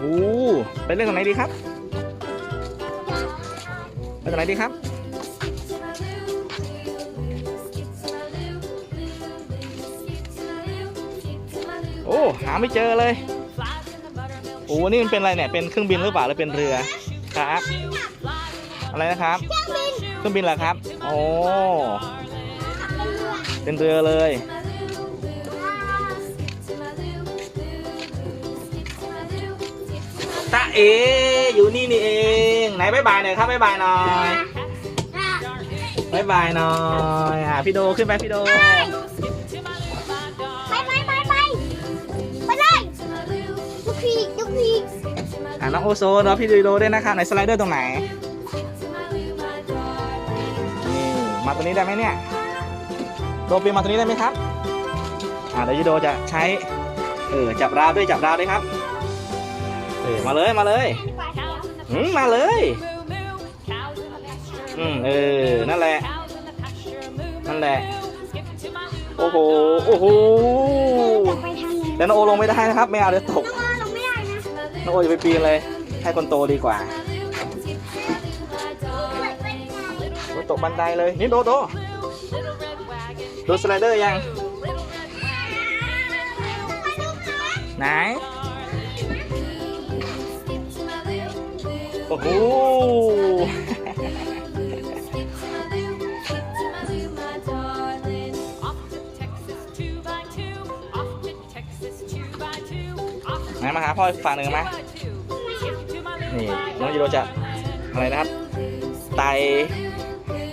โหไปเล่นตรงไหนดีครับไปตรงไหนดีครับโอ้หาไม่เจอเลยโอ้นี่มันเป็นอะไรเนี่ยเป็นเครื่องบินหรือเปล่าหรือเป็นเรือครับอะไรนะครับเครื่องบินเหรอครับโอ้เป็นเรือเลย ตาเอ อยู่นี่นี่เอง ไหนบายบายหน่อยครับบายบายหน่อยบายบายหน่อยอะพี่โดขึ้นไปพี่โด ไปไปไปไปไปเลยลูกพีกลูกพีกอะน้องโอโซนรอพี่โดด้วยนะครับไหนสไลเดอร์ตรงไหนนี่มาตัวนี้ได้ไหมเนี่ยโดปีนมาตัวนี้ได้ไหมครับอ่าเดี๋ยวยูโดจะใช้เออจับราวด้วยจับราวด้วยครับ เออมาเลยมาเลยอืมมาเลยอืมเออนั่นแหละนั่นแหละโอ้โหโอ้โหจะไปทางไหนแต่น้องโอลงไม่ได้นะครับไม่เอาเดี๋ยวตกน้องออลงไม่ได้นะน้องโออย่าไปปีนเลย ให้คนโตดีกว่าโอ้ยตกบันไดเลยนี่โดโดดูสไลเดอร์ยังไหน โอ้โหไหนมาหาพ่ออีกฝั่งหนึ่งไหมนี่น้องยูโรจะอะไรนะครับ ไต่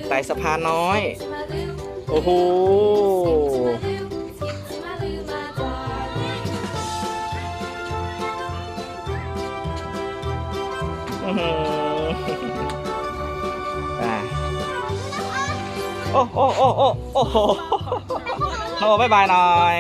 ไต่สะพานน้อย โอ้โห โอ้โอ้โอ้โอ้โอ้โหน้องโอบายบายหน่อย